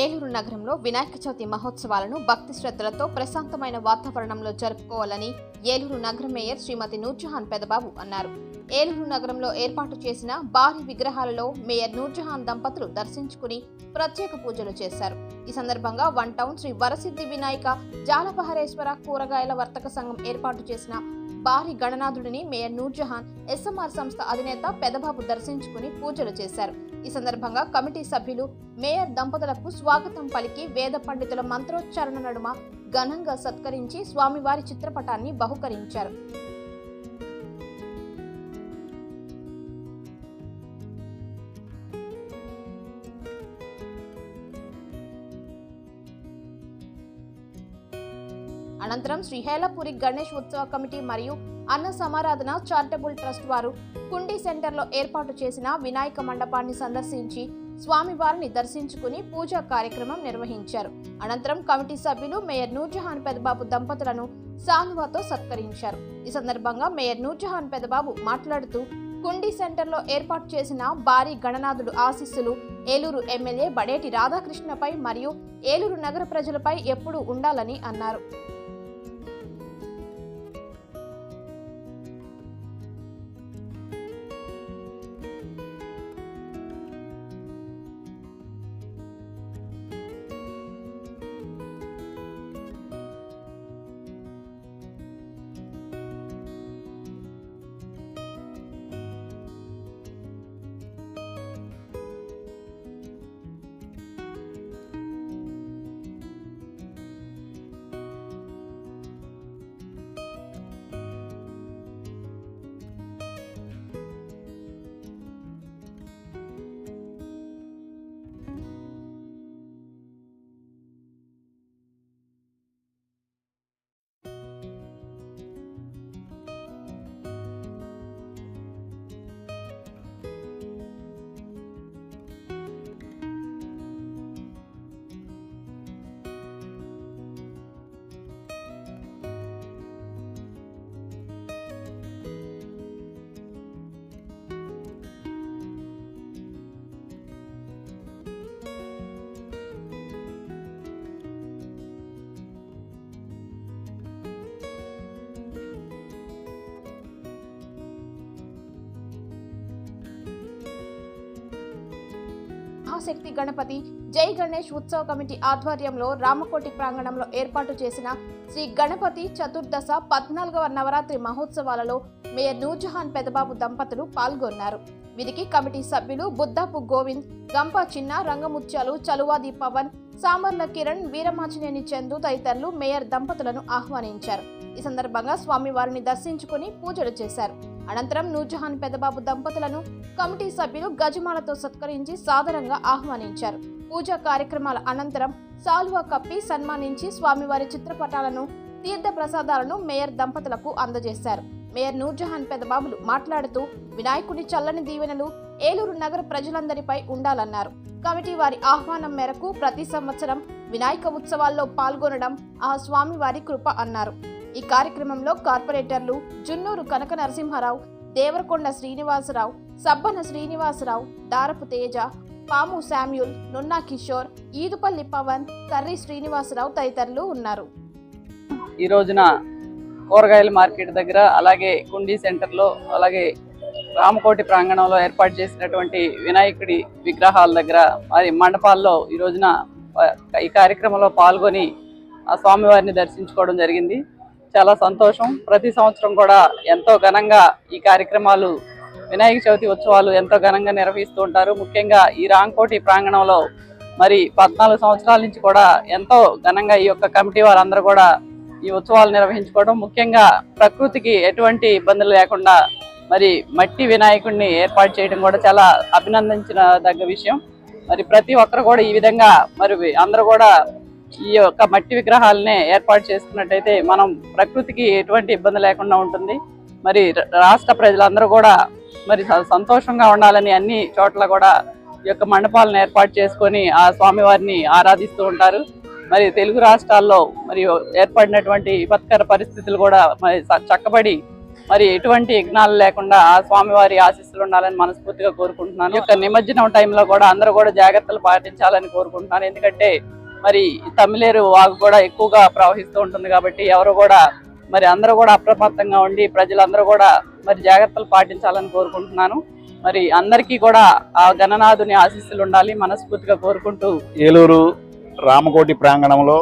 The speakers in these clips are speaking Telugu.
ఏలూరు నగరంలో వినాయక చవితి మహోత్సవాలను భక్తి శ్రద్ధలతో ప్రశాంతమైన వాతావరణంలో జరుపుకోవాలని ఏలూరు నగర మేయర్ శ్రీమతి నూర్జహాన్ పెదబాబు అన్నారు. ఏలూరు నగరంలో ఏర్పాటు చేసిన భారీ విగ్రహాలలో మేయర్ నూర్జహాన్ దంపతులు దర్శించుకుని ప్రత్యేక పూజలు చేశారు. ఈ సందర్భంగా వన్ టౌన్ శ్రీ వరసిద్ధి వినాయక జాలపహరేశ్వర కూరగాయల వర్తక సంఘం ఏర్పాటు చేసిన భారీ గణనాథుడిని మేయర్ నూర్జహాన్ ఎస్ఎంఆర్ సంస్థ అధినేత పెదబాబు దర్శించుకుని పూజలు చేశారు. ఈ సందర్భంగా కమిటీ సభ్యులు మేయర్ దంపతులకు స్వాగతం పలికి వేద పండితుల మంత్రోచ్చారణ నడుమ ఘనంగా సత్కరించి స్వామివారి చిత్రపటాన్ని బహుకరించారు. అనంతరం శ్రీహేలపురి గణేష్ ఉత్సవ కమిటీ మరియు అన్న సమారాధన చారిటబుల్ ట్రస్ట్ వారు కుండీ సెంటర్లో ఏర్పాటు చేసిన వినాయక మండపాన్ని సందర్శించి స్వామివారిని దర్శించుకుని పూజా కార్యక్రమం నిర్వహించారు. అనంతరం కమిటీ సభ్యులు మేయర్ నూర్జహాన్ పెదబాబు దంపతులను సానువాతో సత్కరించారు. ఈ సందర్భంగా మేయర్ నూర్జహాన్ పెదబాబు మాట్లాడుతూ కుండీ సెంటర్లో ఏర్పాటు చేసిన భారీ గణనాథుడు ఆశీస్సులు ఏలూరు ఎమ్మెల్యే బడేటి రాధాకృష్ణపై మరియు ఏలూరు నగర ప్రజలపై ఎప్పుడూ ఉండాలని అన్నారు. రామశక్తి గణపతి జై గణేష్ ఉత్సవ కమిటీ ఆధ్వర్యంలో రామకోటి ప్రాంగణంలో ఏర్పాటు చేసిన శ్రీ గణపతి చతుర్దశ పద్నాలుగవ నవరాత్రి మహోత్సవాలలో మేయర్ నూర్జహాన్ పెదబాబు దంపతులు పాల్గొన్నారు. వీరికి కమిటీ సభ్యులు బుద్దాపు గోవింద్ గంప చిన్న రంగముత్యాలు చలువాది పవన్ సామర్ల కిరణ్ వీరమాచినేని చందు తదితరులు మేయర్ దంపతులను ఆహ్వానించారు. ఈ సందర్భంగా స్వామివారిని దర్శించుకుని పూజలు చేశారు. అనంతరం నూర్జహాన్ పెదబాబు దంపతులను కమిటీ సభ్యులు గజమాలతో సత్కరించి సాదరంగా ఆహ్వానించారు. పూజా కార్యక్రమాల అనంతరం సాల్వా కప్పి సన్మానించి స్వామివారి చిత్రపటాలను తీర్థ ప్రసాదాలను మేయర్ దంపతులకు అందజేశారు. మేయర్ నూర్జహాన్ పెదబాబులు మాట్లాడుతూ వినాయకుడి చల్లని దీవెనలు ఏలూరు నగర ప్రజలందరిపై ఉండాలన్నారు. కమిటీ వారి ఆహ్వానం మేరకు ప్రతి సంవత్సరం వినాయక ఉత్సవాల్లో పాల్గొనడం ఆ స్వామివారి కృప అన్నారు. ఈ కార్యక్రమంలో కార్పొరేటర్లు జున్నూరు కనక నరసింహారావు దేవరకొండ శ్రీనివాసరావు సబ్బన శ్రీనివాసరావు దారపు తేజ పాము శామ్యూల్ నున్నా కిషోర్ ఈదుపల్లి పవన్ కర్రీ శ్రీనివాసరావు తదితరులు ఉన్నారు. ఈ రోజున కూరగాయల మార్కెట్ దగ్గర అలాగే కుండీ సెంటర్లో అలాగే రామకోటి ప్రాంగణంలో ఏర్పాటు చేసినటువంటి వినాయకుడి విగ్రహాల దగ్గర మరి మండపాల్లో ఈ రోజున ఈ కార్యక్రమంలో పాల్గొని ఆ స్వామివారిని దర్శించుకోవడం జరిగింది. చాలా సంతోషం. ప్రతి సంవత్సరం కూడా ఎంతో ఘనంగా ఈ కార్యక్రమాలు వినాయక చవితి ఉత్సవాలు ఎంతో ఘనంగా నిర్వహిస్తూ ఉంటారు. ముఖ్యంగా ఈ రాంకోటి ప్రాంగణంలో మరి పద్నాలుగు సంవత్సరాల నుంచి కూడా ఎంతో ఘనంగా ఈ యొక్క కమిటీ వారందరూ కూడా ఈ ఉత్సవాలు నిర్వహించుకోవడం. ముఖ్యంగా ప్రకృతికి ఎటువంటి ఇబ్బందులు లేకుండా మరి మట్టి వినాయకుడిని ఏర్పాటు చేయడం కూడా చాలా అభినందించిన దగ్గ విషయం. మరి ప్రతి ఒక్కరు కూడా ఈ విధంగా మరి అందరూ కూడా ఈ యొక్క మట్టి విగ్రహాలనే ఏర్పాటు చేసుకున్నట్టయితే మనం ప్రకృతికి ఎటువంటి ఇబ్బంది లేకుండా ఉంటుంది. మరి రాష్ట్ర ప్రజలందరూ కూడా మరి స- సంతోషంగా ఉండాలని అన్ని చోట్ల కూడా ఈ యొక్క మండపాలను ఏర్పాటు చేసుకొని ఆ స్వామివారిని ఆరాధిస్తూ ఉంటారు. మరి తెలుగు రాష్ట్రాల్లో మరి ఏర్పడినటువంటి విపత్కర పరిస్థితులు కూడా మరి చ- చక్కబడి మరి ఎటువంటి యజ్ఞాలు లేకుండా ఆ స్వామివారి ఆశీస్సులు ఉండాలని మనస్ఫూర్తిగా కోరుకుంటున్నాను. ఈ యొక్క నిమజ్జనం టైంలో కూడా అందరూ కూడా జాగ్రత్తలు పాటించాలని కోరుకుంటున్నాను. ఎందుకంటే మరి తమిళేరు వాగు కూడా ఎక్కువగా ప్రవహిస్తూ ఉంటుంది కాబట్టి ఎవరు కూడా మరి అందరూ కూడా అప్రమత్తంగా ఉండి ప్రజలందరూ కూడా మరి జాగ్రత్తలు పాటించాలని కోరుకుంటున్నాను. మరి అందరికీ కూడా ఆ గణనాథుని ఆశీస్సులు ఉండాలి మనస్ఫూర్తిగా కోరుకుంటూ ఏలూరు రామకోటి ప్రాంగణంలో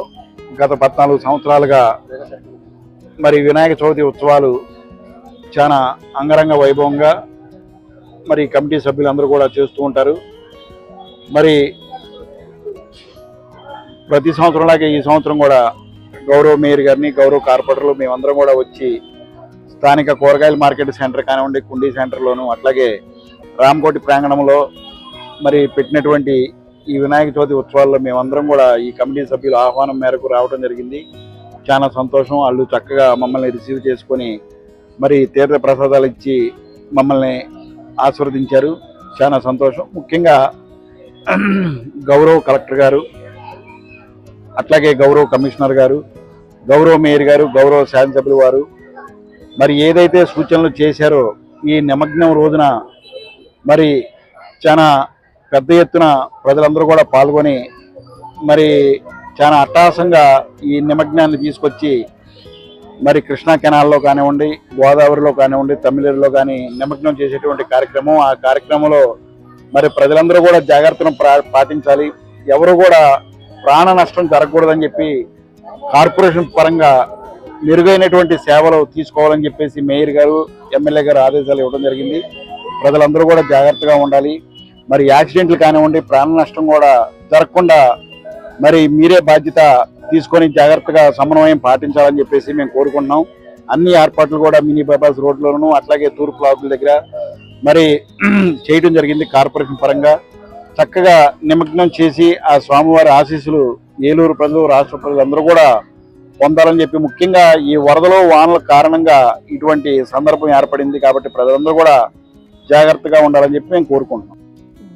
గత పద్నాలుగు సంవత్సరాలుగా మరి వినాయక చవితి ఉత్సవాలు చాలా అంగరంగ వైభవంగా మరి కమిటీ సభ్యులందరూ కూడా చేస్తూ ఉంటారు. మరి ప్రతి సంవత్సరంలాగే ఈ సంవత్సరం కూడా గౌరవ మేయర్ గారిని గౌరవ కార్పొరేటర్లు మేమందరం కూడా వచ్చి స్థానిక కూరగాయల మార్కెట్ సెంటర్ కానివ్వండి కుండీ సెంటర్లోను అట్లాగే రామకోటి ప్రాంగణంలో మరి పెట్టినటువంటి ఈ వినాయక చవితి ఉత్సవాల్లో మేమందరం కూడా ఈ కమిటీ సభ్యుల ఆహ్వానం మేరకు రావడం జరిగింది. చాలా సంతోషం. వాళ్ళు చక్కగా మమ్మల్ని రిసీవ్ చేసుకొని మరి తీర్థ ప్రసాదాలు ఇచ్చి మమ్మల్ని ఆస్వాదించారు చాలా సంతోషం. ముఖ్యంగా గౌరవ కలెక్టర్ గారు అట్లాగే గౌరవ కమిషనర్ గారు గౌరవ మేయర్ గారు గౌరవ శాసనసభ్యులు వారు మరి ఏదైతే సూచనలు చేశారో ఈ నిమగ్నం రోజున మరి చాలా పెద్ద ఎత్తున ప్రజలందరూ కూడా పాల్గొని మరి చాలా అట్టాసంగా ఈ నిమగ్నాన్ని తీసుకొచ్చి మరి కృష్ణా కెనాల్లో కానివ్వండి గోదావరిలో కానివ్వండి తమిళలో కానీ నిమగ్నం చేసేటువంటి కార్యక్రమం ఆ కార్యక్రమంలో మరి ప్రజలందరూ కూడా జాగ్రత్తను ప్రా- పాటించాలి. ఎవరు కూడా ప్రాణ నష్టం జరగకూడదని చెప్పి కార్పొరేషన్ పరంగా మెరుగైనటువంటి సేవలు తీసుకోవాలని చెప్పేసి మేయర్ గారు ఎమ్మెల్యే గారు ఆదేశాలు ఇవ్వడం జరిగింది. ప్రజలందరూ కూడా జాగ్రత్తగా ఉండాలి. మరి యాక్సిడెంట్లు కానివ్వండి ప్రాణ నష్టం కూడా జరగకుండా మరి మీరే బాధ్యత తీసుకొని జాగ్రత్తగా సమన్వయం పాటించాలని చెప్పేసి మేము కోరుకుంటున్నాం. అన్ని ఏర్పాట్లు కూడా మినీ బైపాస్ రోడ్లోను అట్లాగే తూర్పు లాకుల దగ్గర మరి చేయడం జరిగింది కార్పొరేషన్ పరంగా. చక్కగా నిమగ్నం చేసి ఆ స్వామివారి ఆశీస్సులు ఏలూరు ప్రజలు రాష్ట్ర ప్రజలందరూ కూడా పొందాలని చెప్పి ముఖ్యంగా ఈ వరదలో వానల కారణంగా ఇటువంటి సందర్భం ఏర్పడింది కాబట్టి ప్రజలందరూ కూడా జాగ్రత్తగా ఉండాలని చెప్పి మేము కోరుకుంటున్నాం.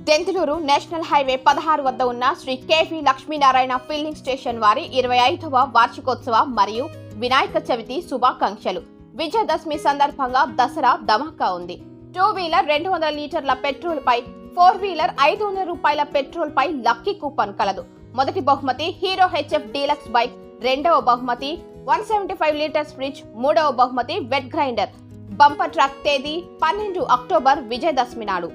దెంతులూరు నేషనల్ హైవే పదహారు వద్ద ఉన్న Sri K V Lakshminarayana filling station వారి ఇరవై ఐదవ వార్షికోత్సవ మరియు వినాయక చవితి శుభాకాంక్షలు. విజయదశమి సందర్భంగా దసరా ధమాకా ఉంది. టూ వీలర్ రెండు వందల లీటర్ల పెట్రోల్ పై ఫోర్ వీలర్ ఐదు వందల రూపాయల పెట్రోల్ పై లక్కీ కూపన్ కలదు. మొదటి బహుమతి హీరో హెచ్ఎఫ్ డీలక్స్ బైక్ రెండవ బహుమతి one seventy five litres fridge మూడవ బహుమతి వెట్ గ్రైండర్. బంపర్ ట్రక్ తేదీ పన్నెండు అక్టోబర్ విజయదశమి నాడు.